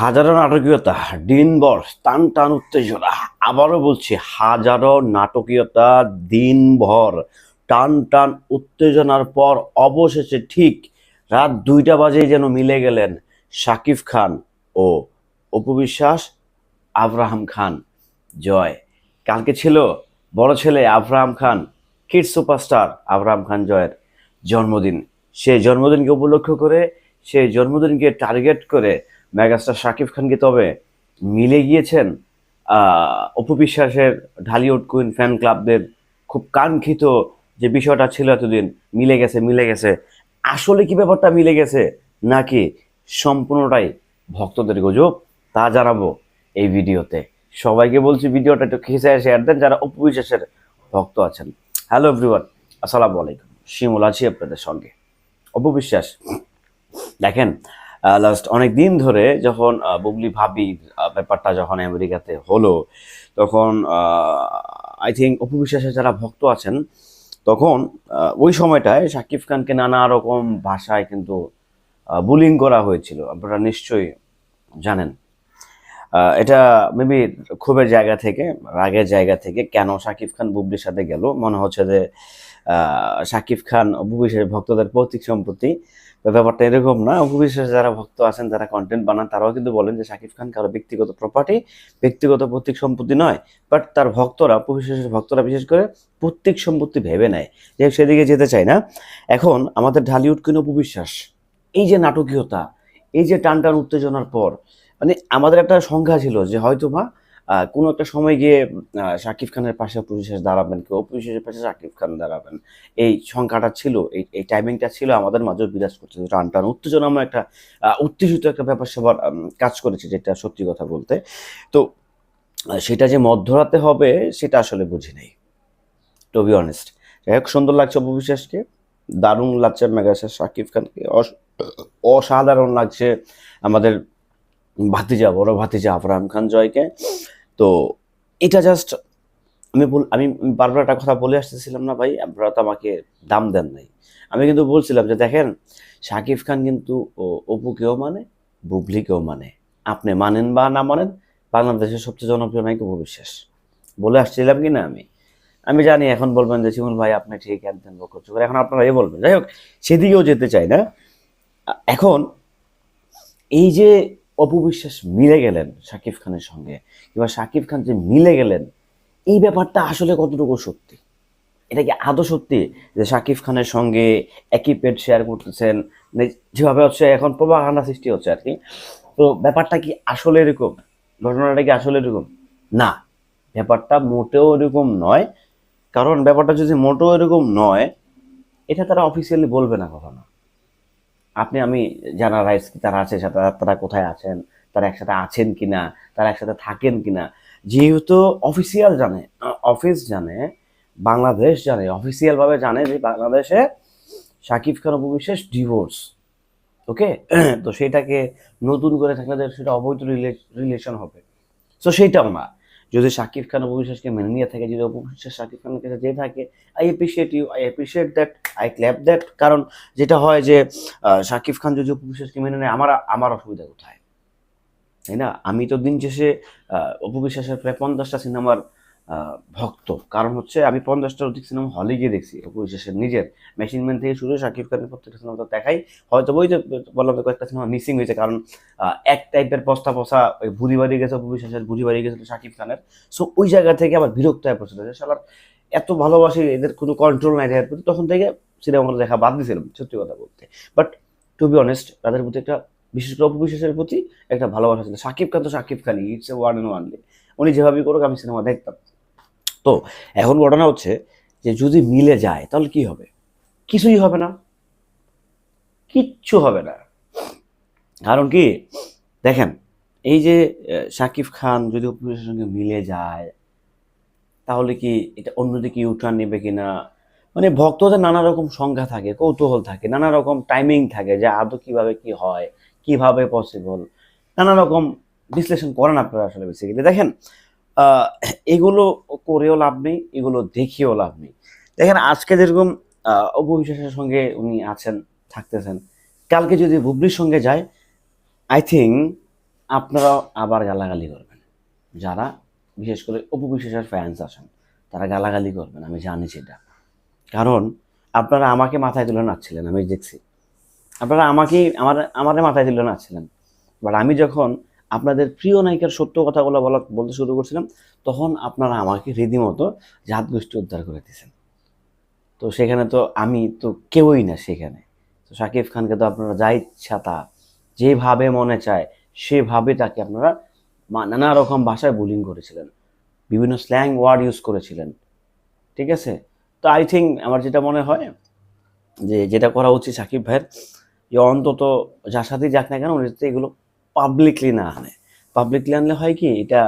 হাজারো নাটকীয়তা দিনভর টান টান উত্তেজনা। আবারও বলছি, হাজারো নাটকীয়তা দিনভর টান টান উত্তেজনার পর অবশেষে ঠিক রাত দুইটা বাজেই যেন মিলে গেলেন শাকিব খান ও অপু বিশ্বাস, আব্রাহাম খান। জয়। কালকে ছিল বড় ছেলে Abraham Khan kid superstar Abraham Khan জয়ের জন্মদিন। সেই জন্মদিনকে উপলক্ষ করে সেই জন্মদিনকে টার্গেট করে মেগাস্টার শাকিব খানকে তবে মিলে গিয়েছেন? অপু বিশ্বাসের ঢালিউড কুইন ফ্যান ক্লাবদের খুব কাঙ্ক্ষিত যে বিষয়টা ছিল এতদিন, মিলে গেছে মিলে গেছে। আসলে কি ব্যাপারটা মিলে গেছে? নাকি সম্পূর্ণটাই ভক্তদের গুজব? তা জানাব এই ভিডিওতে। সবাইকে বলছি ভিডিওটা একটু খেসে শেয়ার দেন যারা অপু বিশ্বাসের ভক্ত আছেন। হ্যালো এভরিওয়ান আসসালামু আলাইকুম। শিমুল আছি আপনাদের সঙ্গে। অপু বিশ্বাস, দেখেন লাস্ট অনেক দিন ধরে যখন বুবলি ভাবি ব্যাপারটা যখন আমেরিকাতে হলো, তখন আই থিঙ্ক অপু বিশ্বাসের যারা ভক্ত আছেন, তখন ওই সময়টায় শাকিব খানকে নানা রকম ভাষায় কিন্তু বুলিং করা হয়েছিল। আপনারা নিশ্চয়ই জানেন। এটা মেবি ক্ষোভের জায়গা থেকে, রাগের জায়গা থেকে কেন শাকিব খান বুবলির সাথে গেল? মনে হচ্ছে যে শাকিব খান বিশ্বাসের ভক্তদের প্রতীক সম্পত্তি। ব্যাপারটা এরকম না। বিশ্বাস যারা ভক্ত আছেন, যারা কন্টেন্ট বানান, তারাও কিন্তু বলেন যে শাকিব খান কারও ব্যক্তিগত প্রপার্টি ব্যক্তিগত প্রতীক সম্পত্তি নয় বাট তার ভক্তরা বিশ্বাসের ভক্তরা বিশেষ করে প্রত্যেক সম্পত্তি ভেবে নেয়। যে সেদিকে যেতে চায় না। এখন আমাদের ঢালিউড কিন অপু বিশ্বাস এই যে নাটকীয়তা, এই যে টান টান উত্তেজনার পর মানে আমাদের একটা সংখ্যা ছিল যে হয়তো বা কোনো একটা সময় গিয়ে শাকিব খানের পাশে অপু দাঁড়াবেন কেউ অপু পাশে শাকিব খান দাঁড়াবেন। এই সংখ্যাটা ছিল, এই এই টাইমিংটা ছিল আমাদের মাঝে বিরাজ করছে। টান টান উত্তেজনাময় একটা উত্তেজিত একটা ব্যাপার সেবার কাজ করেছে যেটা সত্যি কথা বলতে। তো, সেটা যে মধ্যরাতে হবে, সেটা আসলে বুঝি নাই। টু বি অনেস্ট যাই হোক, সুন্দর লাগছে অপু দারুণ লাগছে মেগাস্টার শাকিব খানকে। অস- অসাধারণ লাগছে আমাদের ভাতিজা, বড় ভাতিজা আবরাম খান জয়কে। তো এটা জাস্ট আমি বল, আমি বারবার একটা কথা বলে আসতেছিলাম না ভাই, আপনারা তো আমাকে দাম দেন নাই। আমি কিন্তু বলছিলাম যে দেখেন, শাকিব খান কিন্তু অপুকেও মানে বুবলিকেও মানে। আপনি মানেন বা না মানেন, বাংলাদেশের সবচেয়ে জনপ্রিয় নায়ক অপু বিশ্বাস। বলে আসছিলাম কি না আমি? আমি জানি এখন বলবেন যে, শিমুল ভাই, আপনি ঠিক একদিন করছ এখন আপনারা এ বলবেন। যাই হোক, সেদিকেও যেতে চাই না। এখন এই যে অপবিশ্বাস মিলে গেলেন শাকিব খানের সঙ্গে। কিংবা শাকিব খান যে মিলে গেলেন, এই ব্যাপারটা আসলে কতটুকু সত্যি? এটা কি আদৌ সত্যি যে শাকিব খানের সঙ্গে একই পেট শেয়ার করতেছেন? মানে যেভাবে হচ্ছে এখন প্রভাকাণ্ডা সৃষ্টি হচ্ছে আর কি। তো ব্যাপারটা কি আসলে এরকম? ঘটনাটা কি আসলে এরকম? না, ব্যাপারটা মোটেও এরকম নয়। কারণ ব্যাপারটা যদি মোটেও এরকম নয়, এটা তারা অফিসিয়ালি বলবে না কখনো। আপনি, আমি যারা রাইস তারা আছে তারা তারা কোথায় আছেন? তারা একসাথে আছেন কিনা? তারা একসাথে থাকেন কিনা? যেহেতু অফিসিয়াল জানে অফিস জানে, বাংলাদেশ জানে অফিসিয়াল ভাবে জানে যে বাংলাদেশে শাকিব খান অপু বিশ্বাস ডিভোর্স ওকে তো সেটাকে নতুন করে থাকলে সেটা অবৈধ রিলেশন হবে। তো সেইটাও না যদি শাকিব খান অপু বিশ্বাসকে মেনে নিয়ে থাকে, যদি অপু বিশ্বাস শাকিব খানের কাছে যেয়ে থাকে I appreciate you I appreciate that I clap that কারণ যেটা হয় যে শাকিব খান যদি অপু বিশ্বাসকে মেনে নেয়, আমার আমার অসুবিধা কোথায়? তাই না? আমি তো দিন শেষে অপু বিশ্বাসের প্রায় পঞ্চাশটা সিনেমার ভক্ত। কারণ হচ্ছে আমি পঞ্চাশটার অধিক সিনেমা হলে গিয়ে দেখছি। বিশ্বাসের নিজের মেশিন ম্যান থেকে শুরু শাকিব খানের প্রত্যেকটা সিনেমা তো দেখাই। হয়তো ওই যে, বললাম কয়েকটা সিনেমা মিসিং হয়েছে। কারণ এক টাইপের পস্তা পসা ওই ভুড়ি বাড়ি গেছে বিশ্বাসের ভুড়ি বাড়ি গেছিল শাকিব খানের। সো ওই জায়গা থেকে আবার বিরক্ত হয়ে পড়ছিল যে শালার এত ভালোবাসি, এদের কোনো কন্ট্রোল নাই দেখার প্রতি তখন থেকে সিনেমাগুলো দেখা বাদ দিয়েছিলাম, সত্যি কথা বলতে। বাট টু বি অনেস্ট তাদের প্রতি একটা, বিশেষ করে অপবিশ্বাসের প্রতি একটা ভালোবাসা ছিল। সাকিব খান তো Shakib খানই it's a one and only উনি যেভাবেই করুক, আমি সিনেমা দেখতাম। তো এখন ঘটনা হচ্ছে যে যদি মিলে যায়, তাহলে কি হবে? কিছুই হবে না। কিচ্ছু হবে না। কারণ কি? দেখেন, এই যে শাকিব খান যদি অপবিশ্বাসের সঙ্গে মিলে যায়, তাহলে কি এটা অন্যদিকে ইউটার্ন নেবে কিনা? মানে ভক্তদের নানা রকম সংখ্যা থাকে, কৌতূহল থাকে, নানা রকম টাইমিং থাকে যে আদৌ কীভাবে কি হয়, কীভাবে পসিবল নানা রকম বিশ্লেষণ করেন আপনারা আসলে বেসিক্যালি দেখেন এগুলো করেও লাভ নেই এগুলো দেখিয়েও লাভ নেই। দেখেন আজকে যেরকম আহ, অপু বিশ্বাসের সঙ্গে উনি আছেন থাকতেছেন কালকে যদি বুবলির সঙ্গে যায় আই থিঙ্ক আপনারাও আবার গালাগালি করবেন। যারা বিশেষ করে অপবিশ্বাসের ফ্যান্স আছেন তারা গালাগালি করবেন আমি জানি সেটা। কারণ আপনারা আমাকে মাথায় তুলে নাচ্ছিলেন আমি দেখছি। আপনারা আমাকেই আমার আমাদের মাথায় তুলে নাচ্ছিলেন বাট আমি যখন আপনাদের প্রিয় নায়িকার সত্য কথাগুলো বলা বলতে শুরু করছিলাম, তখন আপনারা আমাকে রীতিমতো জাত গোষ্ঠী উদ্ধার করে দিয়েছেন। তো সেখানে তো আমি তো কেউই না সেখানে। তো শাকিব খানকে তো আপনারা যা ইচ্ছা তা, যেভাবে মনে চায়, সেভাবে তাকে আপনারা নানা রকম ভাষায় বুলিং করেছিলেন। বিভিন্ন স্ল্যাং ওয়ার্ড ইউজ করেছিলেন। ঠিক আছে? তো আই থিঙ্ক আমার যেটা মনে হয়, যে যেটা করা উচিত সাকিব ভাইয়ের, যে অন্তত যার সাথেই যাক না কেন, উনি এগুলো পাবলিকলি না আনে। পাবলিকলি আনলে হয় কি, এটা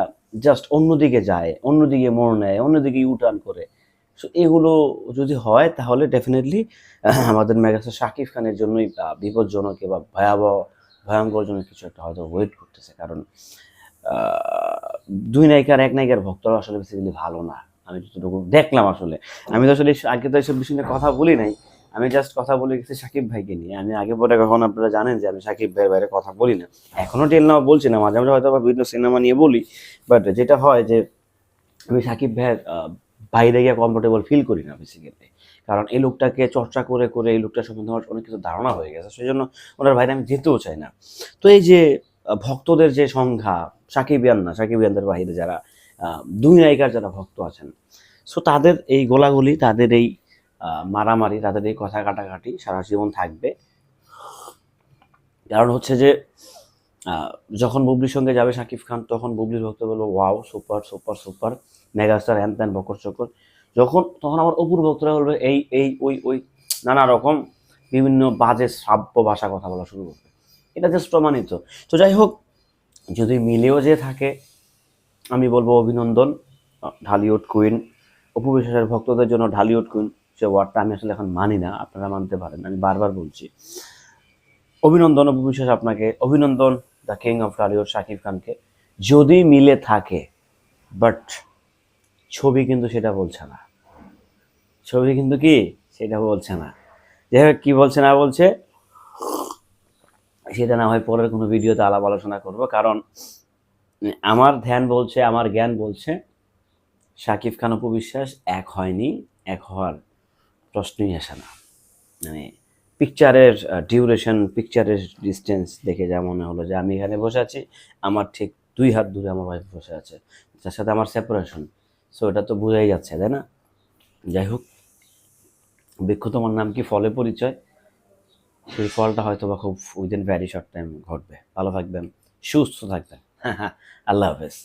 জাস্ট অন্যদিকে যায়, অন্যদিকে মোড় নেয়, অন্যদিকে ইউটার্ন করে। সো এগুলো যদি হয়, তাহলে ডেফিনেটলি আমাদের মেগাস্টার শাকিব খানের জন্যই বিপজ্জনক বা ভয়াবহ ভয়ঙ্করজনক কিছু একটা হয়তো ওয়েট করতেছে। কারণ দুই নায়িকার, এক নায়িকার ভক্তরা আসলে বেসিক্যালি ভালো না। আমি যতটুকু দেখলাম আসলে। আমি তো আসলে আগে তো এইসব বিষয় নিয়ে কথা বলি নাই। আমি জাস্ট কথা বলে গেছি সাকিব ভাইকে নিয়ে। আমি আগে পরে কখন আপনারা জানেন যে আমি সাকিব ভাইয়ের বাইরে কথা বলি না। এখনও টেল নামা বলছি না, মাঝে মাঝে হয়তো বিভিন্ন সিনেমা নিয়ে বলি। বাট যেটা হয় যে, আমি সাকিব ভাইয়ের বাইরে গিয়ে কমফোর্টেবল ফিল করি না বেসিক্যালি কারণ এই লোকটাকে চর্চা করে করে এই লোকটার সম্বন্ধে আমার অনেক কিছু ধারণা হয়ে গেছে। সেই জন্য ওনার বাইরে আমি যেতেও চাই না। তো এই যে ভক্তদের যে সংখ্যা, সাকিব সাকিবিয়ান না সাকিব সাকিবিয়ানদের বাইরে যারা দুই নায়িকার যারা ভক্ত আছেন সো তাদের এই গোলাগুলি, তাদের এই মারামারি, তাদের এই কথা কাটাকাটি সারা জীবন থাকবে। কারণ হচ্ছে যে যখন বুবলির সঙ্গে যাবে শাকিব খান, তখন বুবলির ভক্ত বলব, wow, super super super, megastar হ্যান ত্যান, বকর চকর। যখন, তখন আমার অপুর ভক্তরা বলবে, এই এই, ওই ওই নানা রকম বিভিন্ন বাজে, শ্রাব্য ভাষা কথা বলা শুরু করবে। এটা জাস্ট প্রমাণিত। তো যাই হোক, যদি মিলেও যে থাকে, আমি বলব অভিনন্দন, ঢালিউড কুইন, অপু বিশ্বাসের ভক্তদের জন্য ঢালিউড কুইন। সে ওয়ার্ডটা আমি আসলে এখন মানি না, আপনারা মানতে পারেন। আমি বারবার বলছি, অভিনন্দন বিশ্বাস আপনাকে, অভিনন্দন the king of Dhallywood Shakib খানকে। যদি মিলে থাকে, বাট ছবি কিন্তু সেটা বলছে না। ছবি কিন্তু কি? সেটা বলছে না। যাই হোক, কি বলছে না বলছে, সেটা না হয় পরের কোনো ভিডিওতে আলাপ আলোচনা করব। কারণ আমার ধ্যান বলছে, আমার জ্ঞান বলছে, শাকিব খান অপু বিশ্বাস এক হয়নি, এক হওয়ার প্রশ্নই আসে না। মানে পিকচারের ডিউরেশন পিকচারের ডিস্টেন্স দেখে যা মনে হলো যে আমি এখানে বসে আছি, আমার ঠিক দুই হাত দূরে আমার ওয়াইফ বসে আছে, তার সাথে আমার সেপারেশন সো এটা তো বোঝাই যাচ্ছে, তাই না? যাই হোক বৃক্ষ তোমার নাম কি? ফলে পরিচয়। সেই ফলটা হয়তো বা খুব উইদিন ভ্যারি শর্ট টাইম ঘটবে। ভালো থাকবেন, সুস্থ থাকবেন। হ্যাঁ হ্যাঁ আল্লাহ হাফেজ।